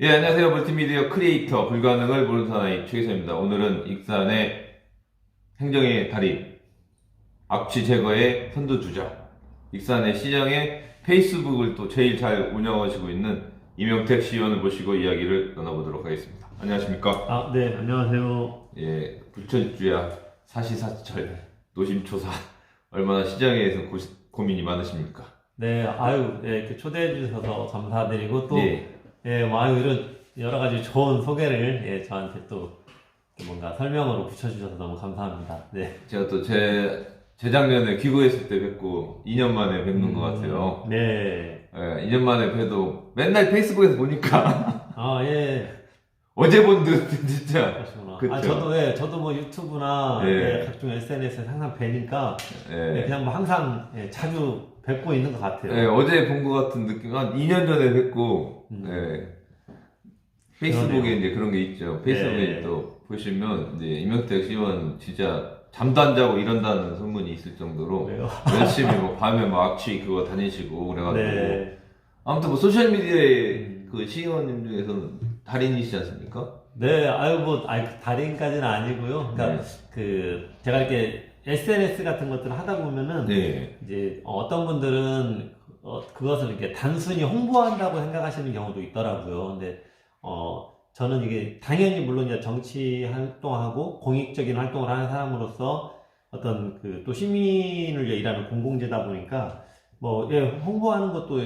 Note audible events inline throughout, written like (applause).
예, 안녕하세요. 멀티미디어 크리에이터 불가능을 모르는 사나이 최기선입니다. 오늘은 익산의 행정의 달인, 악취 제거의 선두주자, 익산의 시장의 페이스북을 또 제일 잘 운영하시고 있는 이명택 시의원을 모시고 이야기를 나눠보도록 하겠습니다. 안녕하십니까? 아, 네, 안녕하세요. 예, 불천주야, 사시사철, 노심초사, 얼마나 시장에 대해서 고, 고민이 많으십니까? 네, 아유, 네, 이렇게 초대해 주셔서 감사드리고 또, 예, 예, 뭐, 아유, 이런 여러 가지 좋은 소개를, 예, 저한테 또, 뭔가 설명으로 붙여주셔서 너무 감사합니다. 네. 제가 또 제, 재작년에 귀국했을 때 뵙고 2년 만에 뵙는 것 같아요. 네. 예, 2년 만에 뵈도 맨날 페이스북에서 보니까 아, 예. (laughs) 어제 본 듯 진짜 그러시구나. 그쵸. 아, 저도, 예, 저도 뭐 유튜브나, 예. 예, 각종 SNS에서 항상 뵈니까, 예, 예, 그냥 뭐 항상, 예, 자주 뵙고 있는 것 같아요. 예, 어제 본 것 같은 느낌 한 2년 전에 뵙고 음. 예. 페이스북에 그러네요. 이제 그런 게 있죠 페이스북에 예. 또 보시면 이제 이명택 시원 진짜 잠도 안 자고 이런다는 소문이 있을 정도로 왜요? (laughs) 열심히 뭐 밤에 막 악취 그거 다니시고 그래가지고 네. 아무튼 뭐 소셜 미디어의 음. 그 시의원님 중에서는 달인이시지 않습니까? 네, 아유, 뭐, 아유, 달인까지는 아니고요. 그러니까, 네. 그, 제가 이렇게 SNS 같은 것들 을 하다 보면은, 네. 이제 어떤 분들은 어, 그것을 이렇게 단순히 홍보한다고 생각하시는 경우도 있더라고요. 근데, 어, 저는 이게 당연히 물론 이제 정치 활동하고 공익적인 활동을 하는 사람으로서 어떤 그 또 시민을 일하는 공공재다 보니까 뭐, 예, 홍보하는 것도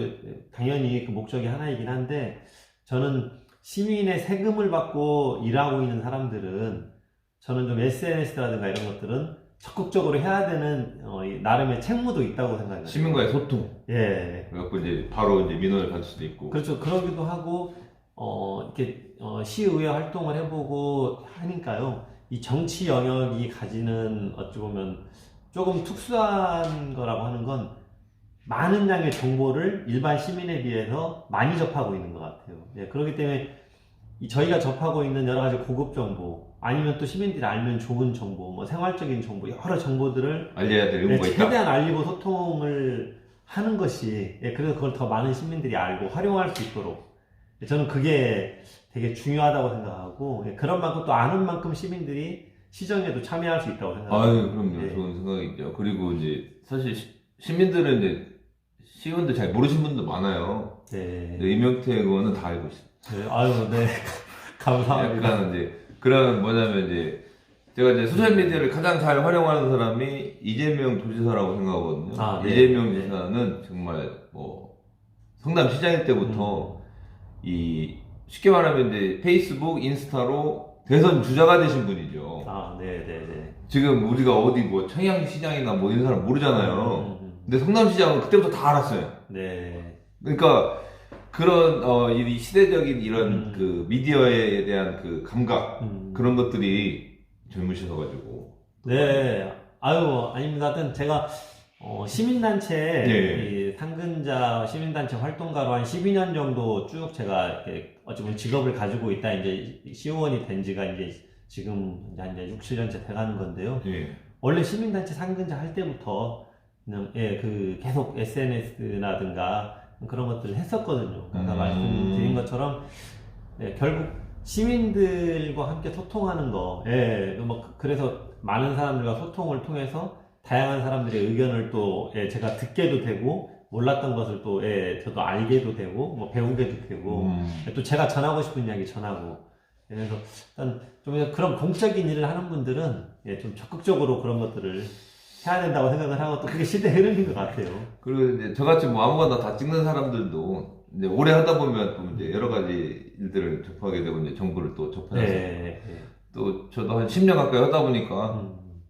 당연히 그 목적이 하나이긴 한데 저는 시민의 세금을 받고 일하고 있는 사람들은 저는 좀 SNS라든가 이런 것들은 적극적으로 해야 되는 어, 이 나름의 책무도 있다고 생각해요. 시민과의 소통. 예. 그래갖고 이제 바로 이제 민원을 받을 수도 있고. 그렇죠. 그러기도 하고 어, 이렇게 어, 시의회 활동을 해보고 하니까요. 이 정치 영역이 가지는 어찌 보면 조금 특수한 거라고 하는 건 많은 양의 정보를 일반 시민에 비해서 많이 접하고 있는 것 같아요. 예, 그렇기 때문에 이 저희가 접하고 있는 여러 가지 고급 정보 아니면 또 시민들이 알면 좋은 정보, 뭐 생활적인 정보, 여러 정보들을 알려야 될 네, 의무가 있다. 최대한 알리고 소통을 하는 것이 예, 그래서 그걸 더 많은 시민들이 알고 활용할 수 있도록 예, 저는 그게 되게 중요하다고 생각하고 예, 그런 만큼 또 아는 만큼 시민들이 시정에도 참여할 수 있다고 생각합니다. 아유, 그럼요. 네. 좋은 생각이죠. 그리고 이제 사실 시, 시민들은 이제 시의원들 잘 모르신 분도 많아요. 네. 근데 이명택 의원은 다 알고 있어요. 네, 아유, 네. (laughs) 감사합니다. 약간 이제 그런 뭐냐면 이제 제가 이제 소셜 미디어를 가장 잘 활용하는 사람이 이재명 도지사라고 생각하거든요. 아, 네. 이재명 네. 지사는 정말 뭐 성남 시장일 때부터 음. 이 쉽게 말하면 이제 페이스북, 인스타로 대선 주자가 되신 분이죠. 아, 네, 네, 네. 지금 우리가 어디 뭐 청양시장이나 뭐 이런 사람 모르잖아요. 음, 음, 근데 성남시장은 그때부터 다 알았어요. 네. 그러니까 그런 어, 이 시대적인 이런 음. 그 미디어에 대한 그 감각 음. 그런 것들이 젊으셔가지고 네, 아유, 아닙니다. 하여튼 제가 어, 시민단체, 네. 이 상근자 시민단체 활동가로 한 12년 정도 쭉 제가 이렇게 어찌 보면 직업을 가지고 있다, 이제 시의원이 된 지가 이제 지금 이제 6, 7년째 돼가는 건데요. 예. 원래 시민단체 상근자 할 때부터 그냥, 예, 그 계속 SNS라든가 그런 것들을 했었거든요. 아까 음. 말씀드린 것처럼 예, 결국 시민들과 함께 소통하는 거, 예, 뭐 그래서 많은 사람들과 소통을 통해서 다양한 사람들의 의견을 또 예, 제가 듣게도 되고 몰랐던 것을 또 예, 저도 알게도 되고 뭐 배우게도 되고 음. 또 제가 전하고 싶은 이야기 전하고 그래서 일단 좀 그런 공적인 일을 하는 분들은 예, 좀 적극적으로 그런 것들을 해야 된다고 생각을 하고 또 그게 시대 흐름인 것 같아요. 그리고 이제 저같이 뭐 아무거나 다 찍는 사람들도 이제 오래 하다 보면 또 이제 여러 가지 일들을 접하게 되고 이제 정보를 또 접하면서 네. 네. 또 저도 한 10년 가까이 하다 보니까 음.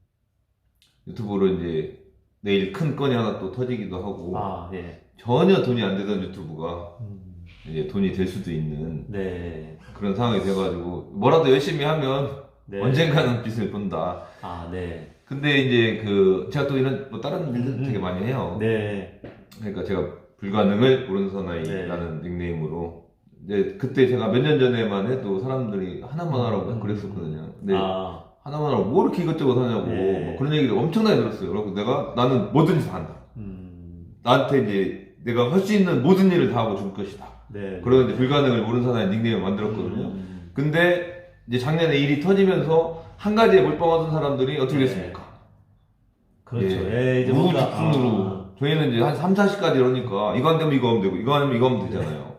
유튜브로 이제 내일 큰 건이 하나 또 터지기도 하고 아, 예. 전혀 돈이 안 되던 유튜브가 음. 이제 돈이 될 수도 있는 네. 그런 상황이 돼가지고 뭐라도 열심히 하면 네. 언젠가는 빚을 본다. 아, 네. 근데 이제 그 제가 또 이런 뭐 다른 일들 음, 되게 많이 해요. 네. 그러니까 제가 불가능을 모르는 사나이라는 닉네임으로 이제 그때 제가 몇 년 전에만 해도 사람들이 하나만 하라고 음, 그랬었거든요. 근데 아, 하나만 하라고 뭐 이렇게 이것저것 하냐고 네. 뭐 그런 얘기를 엄청나게 들었어요. 그래서 내가 나는 뭐든지 다 한다. 음. 나한테 이제 내가 할 수 있는 모든 일을 다 하고 줄 것이다. 네. 그런 이제 불가능을 모르는 사나이 닉네임을 만들었거든요. 음. 근데 이제 작년에 일이 터지면서 한 가지에 몰빵하던 사람들이 어떻게 네. 됐습니까? 그렇죠. 예. 예, 이제 뭔가 우후죽순으로 아, 저희는 이제 한 3, 40까지 이러니까 이거 안 되면 이거 하면 되고 이거 안 되면 이거 하면 되잖아요.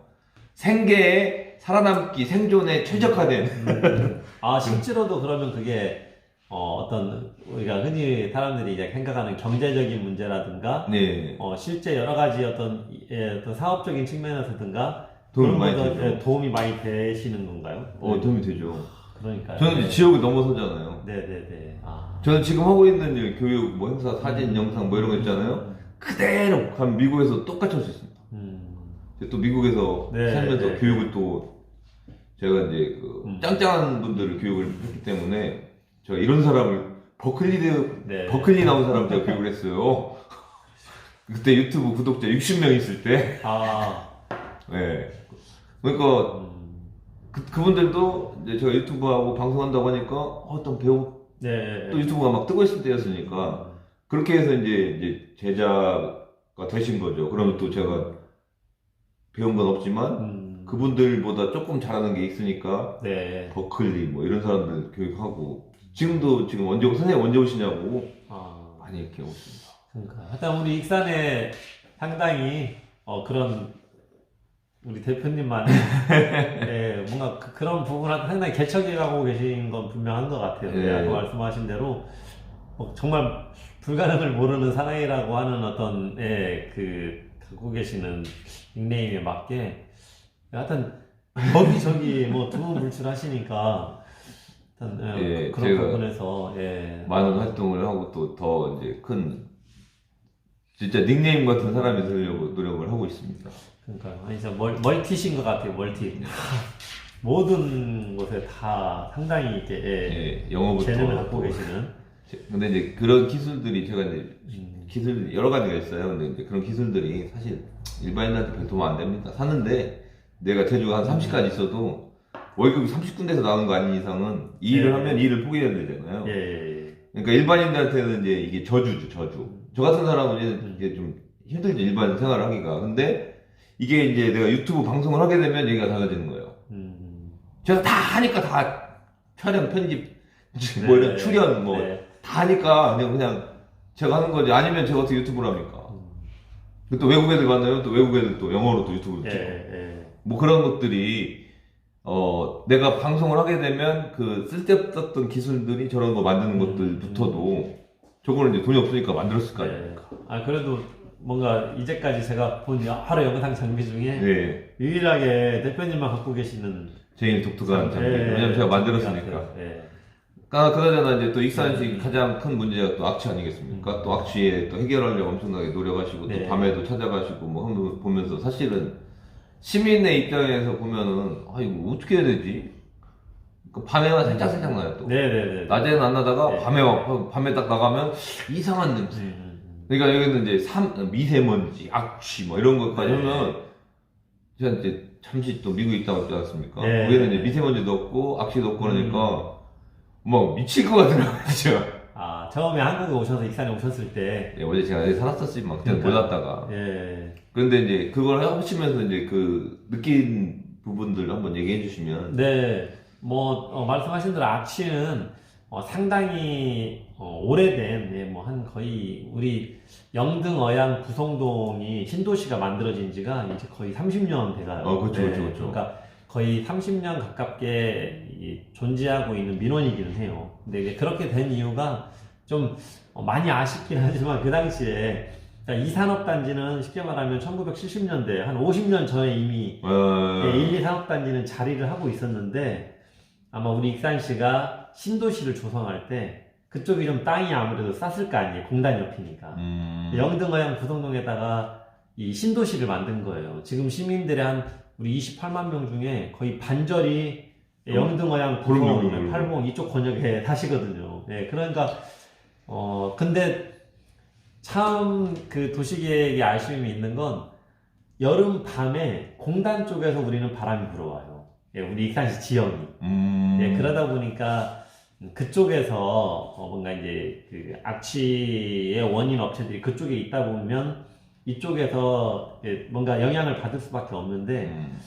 생계에 살아남기 생존에 최적화된 음. 아 실제로도 그러면 그게 어, 어떤 우리가 흔히 사람들이 이제 생각하는 경제적인 문제라든가 네 어, 실제 여러 가지 어떤, 예, 어떤 사업적인 측면에서든가 도움이 그런 많이 되죠. 예, 도움이 많이 되시는 건가요? 어, 도움이 되죠. 그러니까요. 저는 이제 지역을 넘어서잖아요. 네네네. 아. 저는 지금 하고 있는 일, 교육, 뭐 행사, 사진, 영상 뭐 이런 거 있잖아요. 그대로 한 미국에서 똑같이 할 수 있습니다. 음. 이제 또 미국에서 네, 살면서 네. 교육을 또 제가 이제 그 음. 짱짱한 분들을 교육을 했기 때문에 제가 이런 사람을 버클리드 네. 버클리 나온 사람 제가 교육을 했어요. (laughs) 그때 유튜브 구독자 60명 있을 때, 아. 예. 그러니까 음. 그, 그분들도 이제 제가 유튜브하고 방송한다고 하니까 어떤 배우 네. 또 유튜브가 막 뜨고 있을 때였으니까 그렇게 해서 이제 이제 제자가 되신 거죠. 그러면 또 제가 배운 건 없지만 음. 그분들보다 조금 잘하는 게 있으니까 네. 버클리 뭐 이런 사람들 교육하고 지금도 지금 언제 선생님 언제 오시냐고 아. 많이 이렇게 오십니다. 그러니까 하여튼 우리 익산에 상당히 어, 그런 우리 대표님만의 (laughs) 예, 뭔가 그, 런 부분한테 상당히 개척해 가고 계신 건 분명한 것 같아요. 예. 예. 아까 말씀하신 대로 어, 정말 불가능을 모르는 사나이라고 하는 어떤 예, 그 갖고 계시는 닉네임에 맞게 하여튼 여기저기 뭐 두문 불출하시니까 하여튼 예, 예, 그런 제가 부분에서 예. 많은 활동을 하고 또 더 이제 큰 진짜 닉네임 같은 사람이 되려고 노력을 하고 있습니다. 그러니까 진짜 멀, 멀티신 것 같아요 멀티 (laughs) 모든 곳에 다 상당히 이렇게 예, 예, 영어부터 재능을 갖고 또 계시는 제- 근데 이제 그런 기술들이 제가 이제 음, 기술 여러 가지가 있어요. 근데 이제 그런 기술들이 사실 일반인한테 별 도움 안 됩니다. 사는데 내가 제주가 한 30까지 있어도 월급이 30군데서 나오는 거 아닌 이상은 이 일을 네. 하면 이 일을 포기해야 되잖아요. 예, 예, 그러니까 일반인들한테는 이제 이게 저주죠, 저주. 저 같은 사람은 이제 음. 좀 힘들죠, 일반 생활을 하기가. 근데 이게 이제 내가 유튜브 방송을 하게 되면 얘기가 달라지는 거예요. 음, 제가 다 하니까 다 촬영, 편집, 뭐 이런 네, 출연 뭐 네. 다 하니까 그냥 그냥 제가 하는 거지. 아니면 제가 어떻게 유튜브를 합니까? 음, 또 외국 애들 만나면 또 외국 애들 또 영어로 또 유튜브를 예, 찍고 예, 뭐 그런 것들이 어 내가 방송을 하게 되면 그 쓸데없었던 기술들이 저런 거 만드는 음, 것들부터도 저거는 이제 돈이 없으니까 만들었을 거 예. 아닙니까? 아 그래도 뭔가 이제까지 제가 본 여러 영상 장비 중에 네, 유일하게 대표님만 갖고 계시는 제일 독특한 장비. 예, 왜냐면 제가 만들었으니까. 예. 아, 그러잖아 이제 또 익산시 음. 가장 큰 문제가 또 악취 아니겠습니까? 또 악취에 또 해결하려고 엄청나게 노력하시고 네. 또 밤에도 찾아가시고 뭐 한번 보면서 사실은 시민의 입장에서 보면은 아 이거 어떻게 해야 되지? 그 밤에만 살짝 살짝 나요 또. 네네네. 낮에는 안 나다가 네. 밤에 와 밤에 딱 나가면 이상한 냄새. 음, 음, 그러니까 여기는 이제 삼, 미세먼지, 악취 뭐 이런 것까지 네. 하면 제가 이제 잠시 또 미국에 있다 왔지 않습니까? 네. 거기는 이제 미세먼지도 없고 악취도 없고 그러니까 막 미칠 것 같더라고요. 아 처음에 한국에 오셔서 익산에 오셨을 때 예, 어제 제가 여기 살았었지만 그때 그러니까요. 몰랐다가 예. 그런데 이제 그걸 하시면서 이제 그 느낀 부분들 한번 얘기해 주시면 네, 뭐 어, 말씀하신 대로 악취는 어, 상당히 어, 오래된 예, 뭐한 거의 우리 영등 어양 구성동이 신도시가 만들어진 지가 이제 거의 30년 돼가요. 어, 그쵸, 그쵸, 그쵸. 그러니까 거의 30년 가깝게 이 존재하고 있는 민원이기는 해요. 근데 이제 그렇게 된 이유가 좀 어, 많이 아쉽긴 하지만 그 당시에 그러니까 이 산업단지는 쉽게 말하면 1970년대 한 50년 전에 이미 어, 네, 1, 2 산업단지는 자리를 하고 있었는데 아마 우리 익산시가 신도시를 조성할 때 그쪽이 좀 땅이 아무래도 쌌을 거 아니에요 공단 옆이니까 음, 영등어양 구성동에다가 이 신도시를 만든 거예요 지금 시민들의 한 우리 28만 명 중에 거의 반절이 어, 영등어양 구성 그럼요. 팔봉 이쪽 권역에 (laughs) 사시거든요 예, 그러니까 어 근데 참 그 도시계획의 아쉬움이 있는 건 여름 밤에 공단 쪽에서 우리는 바람이 불어와요. 예, 우리 익산시 지역이. 음, 예, 그러다 보니까 그쪽에서 어, 뭔가 이제 그 악취의 원인 업체들이 그쪽에 있다 보면 이쪽에서 예, 뭔가 영향을 받을 수밖에 없는데 음.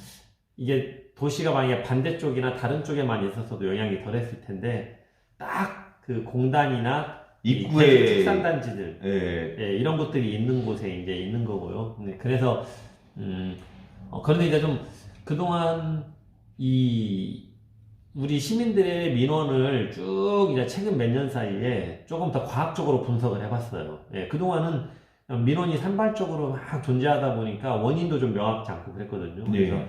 이게 도시가 만약에 반대쪽이나 다른 쪽에만 있었어도 영향이 덜했을 텐데 딱 그 공단이나 이 입구에 축산단지들 예. 예, 이런 것들이 있는 곳에 이제 있는 거고요. 네, 그래서 음, 어, 그런데 이제 좀 그동안 이 우리 시민들의 민원을 쭉 이제 최근 몇 년 사이에 조금 더 과학적으로 분석을 해봤어요. 예, 그동안은 민원이 산발적으로 막 존재하다 보니까 원인도 좀 명확지 않고 그랬거든요. 그래서 예.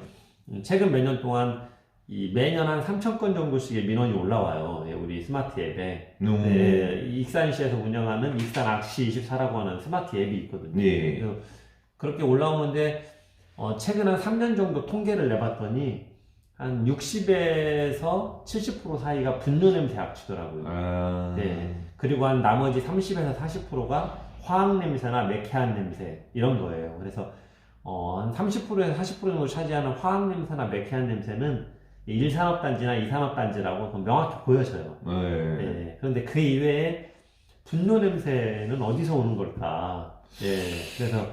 음, 최근 몇 년 동안 이 매년 한 3천 건 정도씩의 민원이 올라와요. 예, 우리 스마트 앱에. 음. 네, 이 익산시에서 운영하는 익산 악시 24라고 하는 스마트 앱이 있거든요. 예. 그래서 그렇게 올라오는데 어, 최근 한 3년 정도 통계를 내봤더니 한 60에서 70% 사이가 분뇨 냄새 악취더라고요. 아. 네. 그리고 한 나머지 30에서 40%가 화학 냄새나 매캐한 냄새 이런 거예요. 그래서 어, 한 30%에서 40% 정도 차지하는 화학 냄새나 매캐한 냄새는 1산업단지나 2산업단지라고 명확히 보여져요. 네. 예, 그런데 그 이외에 분뇨 냄새는 어디서 오는 걸까? 예, 그래서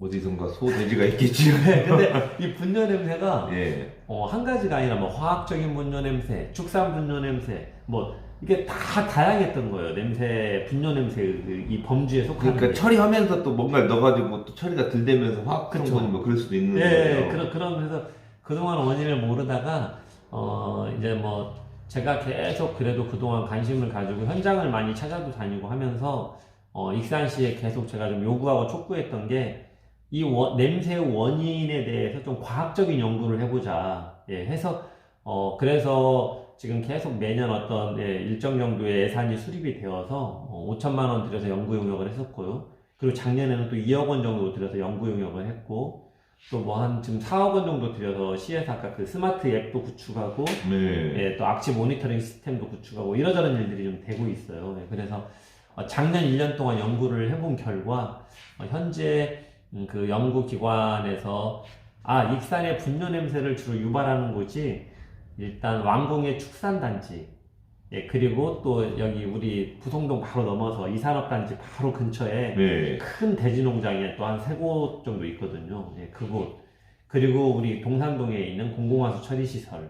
어디선가 소돼지가 있겠지. 네, 근데 이 분뇨 냄새가 예. 어, 한 가지가 아니라 뭐 화학적인 분뇨 냄새, 축산 분뇨 냄새, 뭐 이게 다 다양했던 거예요. 냄새, 분뇨 냄새 그- 이 범주에 속하는 그러니까 게. 처리하면서 또 뭔가를 넣어가지고 또 처리가 덜 되면서 화학. 성분이 뭐 그럴 수도 있는 예, 거예요. 그런 그런 그래서 그동안 원인을 모르다가 어 이제 뭐 제가 계속 그래도 그동안 관심을 가지고 현장을 많이 찾아도 다니고 하면서 어 익산시에 계속 제가 좀 요구하고 촉구했던 게 이 냄새 원인에 대해서 좀 과학적인 연구를 해보자. 예, 해서 어 그래서 지금 계속 매년 어떤 예, 일정 정도의 예산이 수립이 되어서 어, 5천만 원 들여서 연구 용역을 했었고요. 그리고 작년에는 또 2억 원 정도 들여서 연구 용역을 했고 또 뭐 한 지금 4억 원 정도 들여서 시에서 아까 그 스마트 앱도 구축하고 네. 예, 또 악취 모니터링 시스템도 구축하고 이러저런 일들이 좀 되고 있어요. 예, 그래서 어, 작년 1년 동안 연구를 해본 결과 어, 현재 음, 그 연구기관에서 아 익산의 분뇨 냄새를 주로 유발하는 곳이 일단 왕궁의 축산단지 예, 그리고 또 여기 우리 부송동 바로 넘어서 이산업단지 바로 근처에 네. 큰 대지농장에 또한 세 곳 정도 있거든요. 예, 그곳. 그리고 우리 동산동에 있는 공공화수 처리시설.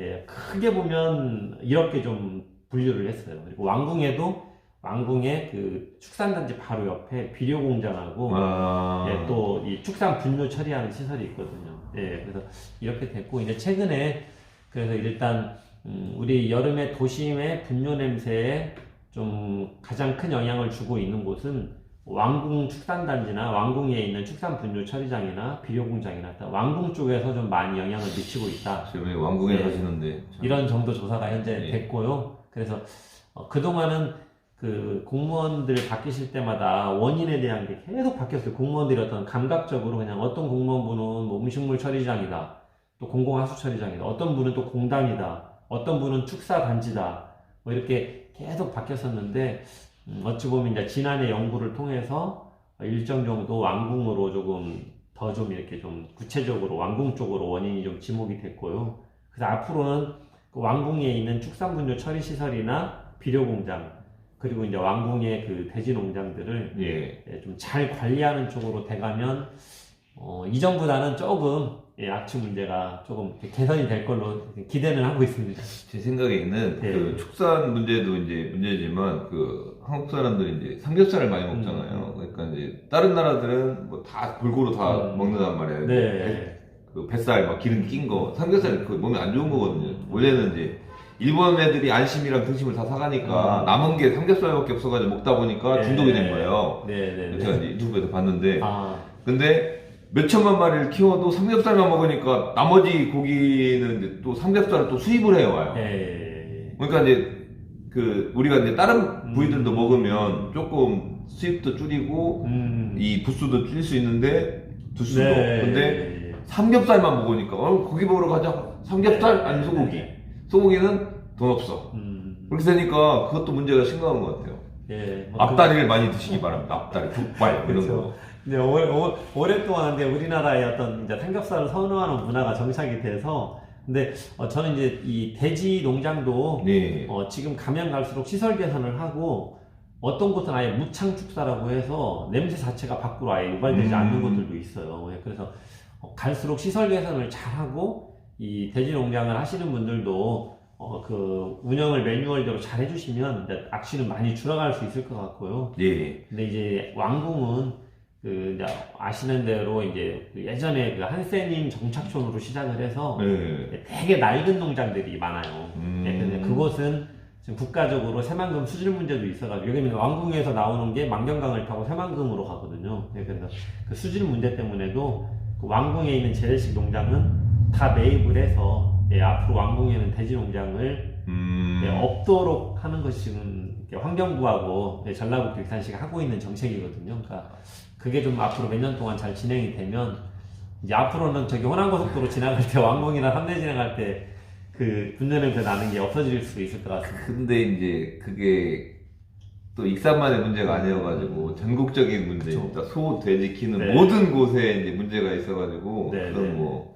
예, 크게 보면 이렇게 좀 분류를 했어요. 그리고 왕궁에도 왕궁의 그 축산단지 바로 옆에 비료 공장하고 아. 예, 또 이 축산 분뇨 처리하는 시설이 있거든요. 예, 그래서 이렇게 됐고 이제 최근에 그래서 일단 음, 우리 여름에 도심의 분뇨 냄새에 좀 가장 큰 영향을 주고 있는 곳은 왕궁 축산단지나 왕궁에 있는 축산 분뇨 처리장이나 비료 공장이나 일단 왕궁 쪽에서 좀 많이 영향을 미치고 있다. 지금 왕궁에 네. 사시는데. 참. 이런 정도 조사가 현재 네. 됐고요. 그래서 어, 그동안은 그 공무원들 바뀌실 때마다 원인에 대한 게 계속 바뀌었어요. 공무원들이 어떤 감각적으로 그냥 어떤 공무원분은 뭐 음식물 처리장이다. 또 공공하수 처리장이다. 어떤 분은 또 공단이다. 어떤 분은 축사단지다. 뭐 이렇게 계속 바뀌었었는데 음, 어찌 보면 이제 지난해 연구를 통해서 일정 정도 왕궁으로 조금 더 좀 이렇게 좀 구체적으로 왕궁 쪽으로 원인이 좀 지목이 됐고요. 그래서 앞으로는 그 왕궁에 있는 축산분뇨 처리 시설이나 비료 공장 그리고 이제 왕궁의 그 돼지 농장들을 예. 좀 잘 관리하는 쪽으로 돼가면 어, 이전보다는 조금 예, 악취 문제가 조금 개선이 될 걸로 기대는 하고 있습니다. 제 생각에는 네. 그 축산 문제도 이제 문제지만 그 한국 사람들이 이제 삼겹살을 많이 먹잖아요. 그러니까 이제 다른 나라들은 뭐 다 골고루 다 음. 먹는단 말이에요. 네. 그 뱃살 막 기름 낀 거 삼겹살 그 몸에 안 좋은 거거든요. 원래는 이제 일본 애들이 안심이랑 등심을 다 사가니까 음. 남은 게 삼겹살밖에 없어가지고 먹다 보니까 네. 중독이 된 거예요. 네네네. 제가 이제 유튜브에서 봤는데 아, 근데 몇 천만 마리를 키워도 삼겹살만 먹으니까 나머지 고기는 이제 또 삼겹살을 또 수입을 해 와요. 예. 그러니까 이제 그 우리가 이제 다른 음. 부위들도 먹으면 조금 수입도 줄이고 음. 이 부수도 줄일 수 있는데 두수도 네. 근데 삼겹살만 먹으니까 어 고기 먹으러 가자 삼겹살 네. 아니 소고기 소고기는 돈 없어 음. 그렇게 되니까 그것도 문제가 심각한 것 같아요 예. 뭐 앞다리를 많이 드시기 바랍니다 앞다리 족발 이런 그렇죠. 거 네, 오래, 오- 오랫동안 근데 우리나라의 어떤 이제 삼겹살을 선호하는 문화가 정착이 돼서 근데 어, 저는 이제 이 돼지 농장도 네. 어, 지금 가면 갈수록 시설 개선을 하고 어떤 곳은 아예 무창축사라고 해서 냄새 자체가 밖으로 아예 유발되지 음. 않는 곳들도 있어요. 예, 그래서 어, 갈수록 시설 개선을 잘하고 이 돼지 농장을 하시는 분들도 어, 그 운영을 매뉴얼대로 잘 해주시면 악취는 많이 줄어갈 수 있을 것 같고요. 예. 근데 이제 왕궁은 그 이제 아시는 대로 이제 그 예전에 그 한세님 정착촌으로 시작을 해서 예. 되게 낡은 농장들이 많아요. 음. 네, 근데 그곳은 지금 국가적으로 새만금 수질 문제도 있어가지고 여기는 왕궁에서 나오는 게 망경강을 타고 새만금으로 가거든요. 네, 그래서 그 수질 문제 때문에도 그 왕궁에 있는 재래식 농장은 다 매입을 해서 예, 앞으로 왕궁에는 돼지 농장을 음. 예, 없도록 하는 것이 지금 이렇게 환경부하고 예, 전라북도 익산시가 하고 있는 정책이거든요. 그러니까 그게 좀 앞으로 몇 년 동안 잘 진행이 되면 이제 앞으로는 저기 호남고속도로 지나갈 때 (laughs) 왕궁이나 삼대 지나갈 때그 분뇨 냄새 나는 게 없어질 수도 있을 것 같습니다. 근데 이제 그게 또 익산만의 문제가 아니어가지고 전국적인 문제, 그쵸. 그러니까 소, 돼지 키는 네. 모든 곳에 이제 문제가 있어가지고 네, 그건 네. 뭐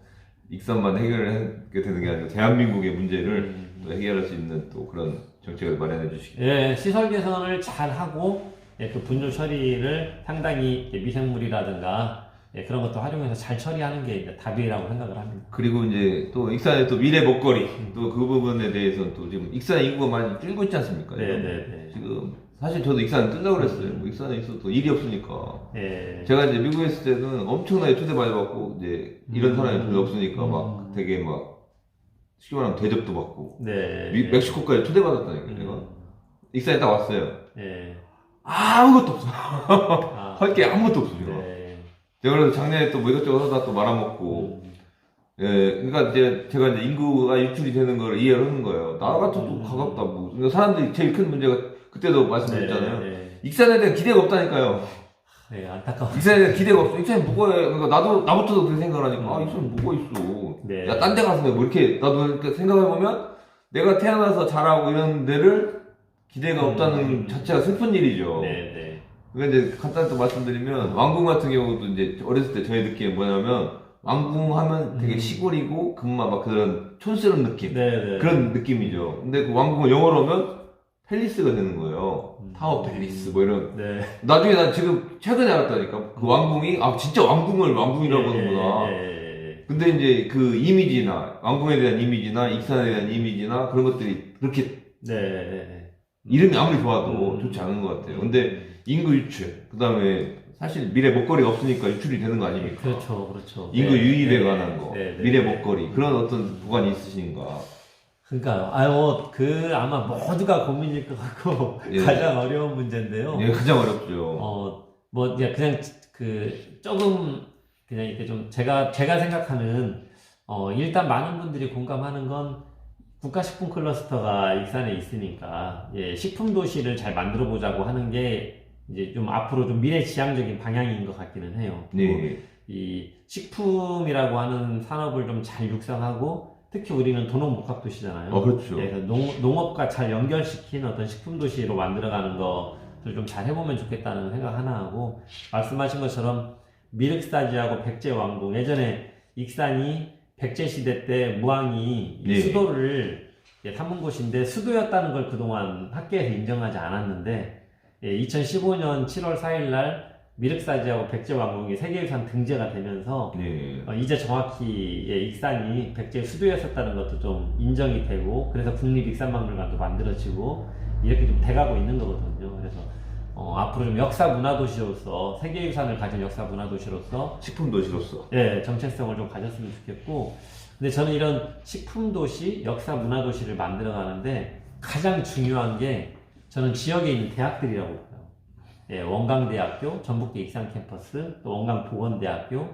익산만 해결하게 되는 게 아니라 대한민국의 문제를 음. 또 해결할 수 있는 또 그런 정책을 마련해 주시기. 예, 시설 개선을 잘 하고 예, 그 분뇨 처리를 상당히 미생물이라든가 예, 그런 것도 활용해서 잘 처리하는 게 이제 답이라고 생각을 합니다. 그리고 이제 또 익산의 또 미래 먹거리 음. 또그 부분에 대해서는 또 지금 익산 인구가 많이 줄고 있지 않습니까? 네, 네, 네. 지금 사실 저도 익산 뜬다고 그랬어요. 뭐 익산에 있어도 일이 없으니까. 예. 제가 이제 미국에 있을 때는 엄청나게 초대받아 받고 이제 이런 음. 사람이 별로 없으니까 음. 막 되게 막 쉽게 말하면 대접도 받고 네. 미- 멕시코까지 초대받았다니까 음. 제가 익산에 딱 왔어요. 예. 아무것도 없어. 아, (laughs) 할 게 아무것도 없어 제가. 네. 제가 그래서 작년에 또 뭐 이것저것 하다 또 말아먹고 음. 예, 그러니까 이제 제가 이제 인구가 유출이 되는 걸 이해를 하는 거예요. 나 같아도 음. 가깝다 뭐. 그러니까 사람들이 제일 큰 문제가 그때도 말씀드렸잖아요. 네, 네. 익산에 대한 기대가 없다니까요. 네, 안타까워. 익산에 대한 기대가 없어. 익산이 뭐가 해? 그러니까 나도 나부터도 그렇게 생각을 하니까 아 음. 익산이 뭐가 있어. 네. 야 딴 데 가서 뭐 이렇게 나도 이렇게 생각해 보면 내가 태어나서 자라고 이런 데를 기대가 음. 없다는 자체가 슬픈 일이죠. 네, 네. 그러니까 이제 간단히 또 말씀드리면 왕궁 같은 경우도 이제 어렸을 때 저의 느낌이 뭐냐면 왕궁 하면 되게 음. 시골이고 금마 막 그런 촌스러운 느낌 네, 네. 그런 느낌이죠. 근데 그 왕궁을 영어로 하면 팰리스가 되는 거예요. 음. 타워 팰리스 뭐 이런. 네. 나중에 난 지금 최근에 알았다니까 그 왕궁이 아 진짜 왕궁을 왕궁이라고 하는구나. 예, 예, 예. 근데 이제 그 이미지나 왕궁에 대한 이미지나 익산에 대한 이미지나 그런 것들이 그렇게 네. 이름이 아무리 좋아도 음. 좋지 않은 것 같아요. 근데 인구 유출, 그 다음에 사실 미래 먹거리가 없으니까 유출이 되는 거 아닙니까? 그렇죠, 그렇죠. 인구 네, 유입에 네, 관한 거, 네, 네, 미래 네. 먹거리 그런 어떤 부관이 있으신가? 그러니까요. 아유, 뭐, 그 아마 모두가 고민일 것 같고 (laughs) 예. 가장 어려운 문제인데요. 예, 가장 어렵죠. 어, 뭐 이제 그냥 그 조금 그냥 이렇게 좀 제가 제가 생각하는 어 일단 많은 분들이 공감하는 건 국가식품 클러스터가 익산에 있으니까 예, 식품 도시를 잘 만들어 보자고 하는 게 이제 좀 앞으로 좀 미래지향적인 방향인 것 같기는 해요. 그리고 네, 이 식품이라고 하는 산업을 좀 잘 육성하고 특히 우리는 도농복합도시잖아요. 어 그렇죠. 예, 그래서 농, 농업과 잘 연결시킨 어떤 식품 도시로 만들어가는 것을 좀 잘 해보면 좋겠다는 생각 하나 하고 말씀하신 것처럼 미륵사지하고 백제왕궁 예전에 익산이 백제 시대 때 무왕이 이 네. 수도를 예, 삼은 곳인데 수도였다는 걸 그동안 학계에서 인정하지 않았는데 2015년 7월 4일 날 미륵사지하고 백제왕궁이 세계유산 등재가 되면서 네, 어, 이제 정확히 예, 익산이 백제 수도였었다는 것도 좀 인정이 되고 그래서 국립익산박물관도 만들어지고 이렇게 좀 돼가고 있는 거거든요. 그래서 어, 앞으로 좀 역사 문화 도시로서 세계유산을 가진 역사 문화 도시로서 식품 도시로서. 예, 정체성을 좀 가졌으면 좋겠고 근데 저는 이런 식품 도시, 역사 문화 도시를 만들어 가는데 가장 중요한 게 저는 지역에 있는 대학들이라고 봐요. 예, 원광대학교, 전북대 익산 캠퍼스, 또 원광보건대학교,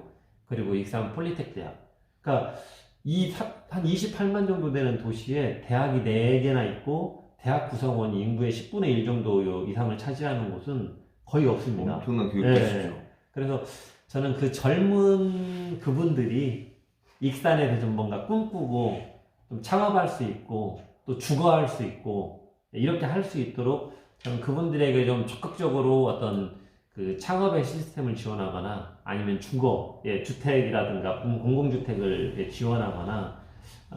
그리고 익산 폴리텍대학. 그러니까 이 한 28만 정도 되는 도시에 대학이 4개나 있고 대학 구성원이 인구의 10분의 1 정도 이상을 차지하는 곳은 거의 없습니다. 엄청난 교육 예, 도시죠. 그래서 저는 그 젊은 그분들이 익산에 대해서 좀 뭔가 꿈꾸고 좀 창업할 수 있고 또 주거할 수 있고 이렇게 할 수 있도록 저는 그분들에게 좀 적극적으로 어떤 그 창업의 시스템을 지원하거나 아니면 주거, 예, 주택이라든가 공- 공공주택을 예, 지원하거나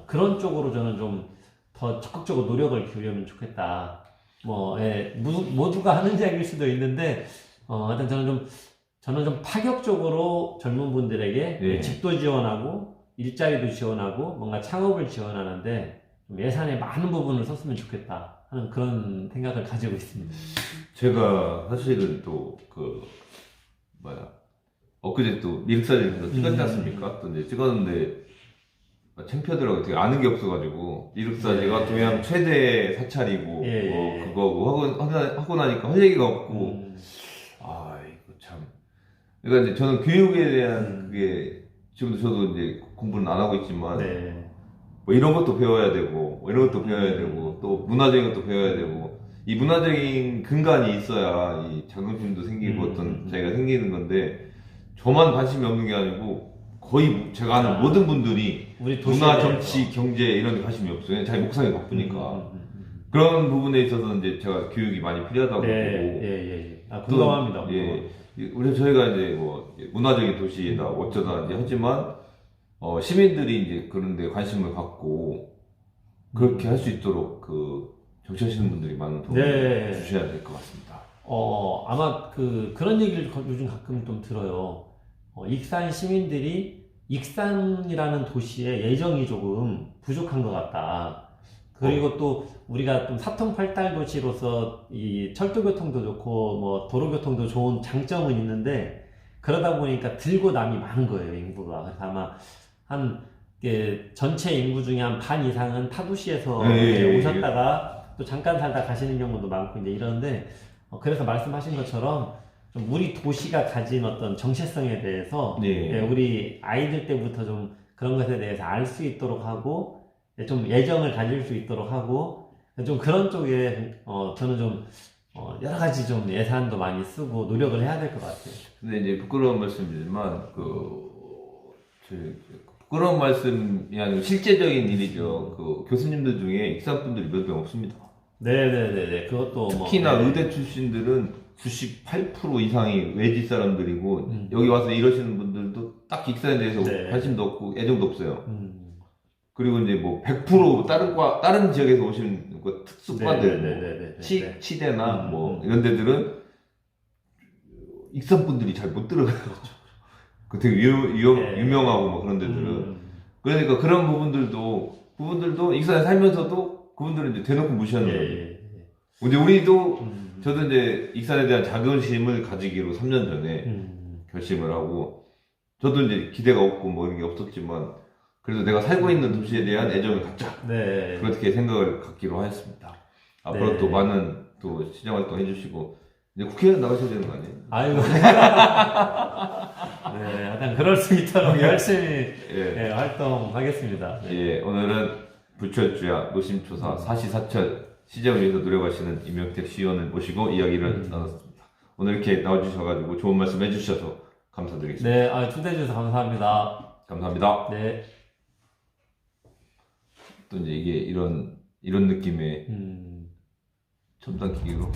그런 쪽으로 저는 좀 더 적극적으로 노력을 기울이면 좋겠다. 뭐, 예, 무- 모두가 하는 (laughs) 이야기일 수도 있는데, 어, 하여튼 저는 좀, 저는 좀 파격적으로 젊은 분들에게 예. 집도 지원하고, 일자리도 지원하고, 뭔가 창업을 지원하는데, 좀 예산의 많은 부분을 썼으면 좋겠다 하는 그런 생각을 가지고 있습니다. 제가 사실은 또 그 뭐야 엊그제 또 미국 사진에서 찍었지 음. 않습니까? 또 이제 찍었는데 창피하더라고 되게 아는 게 없어가지고 미국 사지가 예. 동양 최대 사찰이고 예, 예, 뭐 예. 그거고 하고 하고- 하고 나니까 할 얘기가 없고 음, 아 이거 참 그러니까 이제 저는 교육에 대한 음. 그게 지금도 저도 이제 공부는 안 하고 있지만 네. 뭐 이런 것도 배워야 되고 뭐 이런 것도 배워야 음. 되고 또 문화적인 것도 배워야 되고 이 문화적인 근간이 있어야 이 자긍심도 생기고 음, 어떤 음. 자기가 생기는 건데 저만 관심이 없는 게 아니고 거의 제가 아는 아. 모든 분들이 문화. 정치, 경제 이런 데 관심이 없어요. 자기 목상이 바쁘니까 음, 음, 음, 음. 그런 부분에 있어서 이제 제가 교육이 많이 필요하다고 네, 보고 예, 예, 예. 아, 또, 공감합니다. 예. 우리 저희가 이제 뭐 문화적인 도시다 음. 어쩌다 이제 하지만 어, 시민들이 이제 그런 데 관심을 갖고 그렇게 할 수 있도록 그 정치하시는 분들이 많은 도움을 네. 주셔야 될 것 같습니다. 어, 아마 그, 그런 얘기를 거- 요즘 가끔 좀 들어요. 어, 익산 시민들이 익산이라는 도시의 예정이 조금 부족한 것 같다. 그리고 또 우리가 좀 사통팔달 도시로서 이 철도교통도 좋고 뭐 도로교통도 좋은 장점은 있는데 그러다 보니까 들고 남이 많은 거예요, 인구가. 그래서 아마 한 예, 전체 인구 중에 한 반 이상은 타도시에서 예, 예, 예, 예. 오셨다가 또 잠깐 살다 가시는 경우도 많고 이제 이러는데 어, 그래서 말씀하신 것처럼 좀 우리 도시가 가진 어떤 정체성에 대해서 네. 예, 우리 아이들 때부터 좀 그런 것에 대해서 알 수 있도록 하고 예, 좀 애정을 가질 수 있도록 하고 좀 그런 쪽에 어, 저는 좀 어, 여러 가지 좀 예산도 많이 쓰고 노력을 해야 될 것 같아요. 근데 이제 부끄러운 말씀이지만 그 저, 부끄러운 말씀이 아니고 실제적인 일이죠. 그 교수님들 중에 익산 분들이 몇 명 없습니다. 네네네네 그것도 특히나 뭐, 네. 의대 출신들은 98% 이상이 외지 사람들이고 음. 여기 와서 이러시는 분들도 딱 익산에 대해서 네. 관심도 없고 애정도 없어요. 음, 그리고 이제 뭐 100% 다른 과 다른 지역에서 오시는 그 특수과들 뭐. 치, 네. 치대나 음, 뭐 음. 이런 데들은 익산 분들이 잘 못 들어가요. 그 되게 유, 유, 네. 유명하고 뭐 그런 데들은 음, 그러니까 그런 부분들도 그분들도 익산에 살면서도 그분들은 이제 대놓고 무시하는 예, 거예요. 예, 예. 근데 우리도 음, 저도 이제 익산에 대한 자긍심을 가지기로 3년 전에 음, 결심을 하고 저도 이제 기대가 없고 뭐 이런 게 없었지만 그래도 내가 살고 있는 도시에 대한 애정을 갖자 네. 그렇게 생각을 갖기로 하였습니다. 앞으로 네. 또 많은 또 시장 활동 해주시고 이제 국회의원 나가셔야 되는 거 아니에요? 아이고. (laughs) 네, 하여튼 그럴 수 있도록 열심히 예. 예, 활동하겠습니다. 네. 예, 오늘은 불철주야 노심초사 사시사철 시정을 위해서 노력하시는 임명택 시의원을 모시고 이야기를 음. 나눴습니다. 오늘 이렇게 나와주셔가지고 좋은 말씀 해주셔서 감사드리겠습니다. 네, 아, 초대해 주셔서 감사합니다. 감사합니다. 네. 또 이제 이게 이런 이런 느낌의 음. 첨단 기기로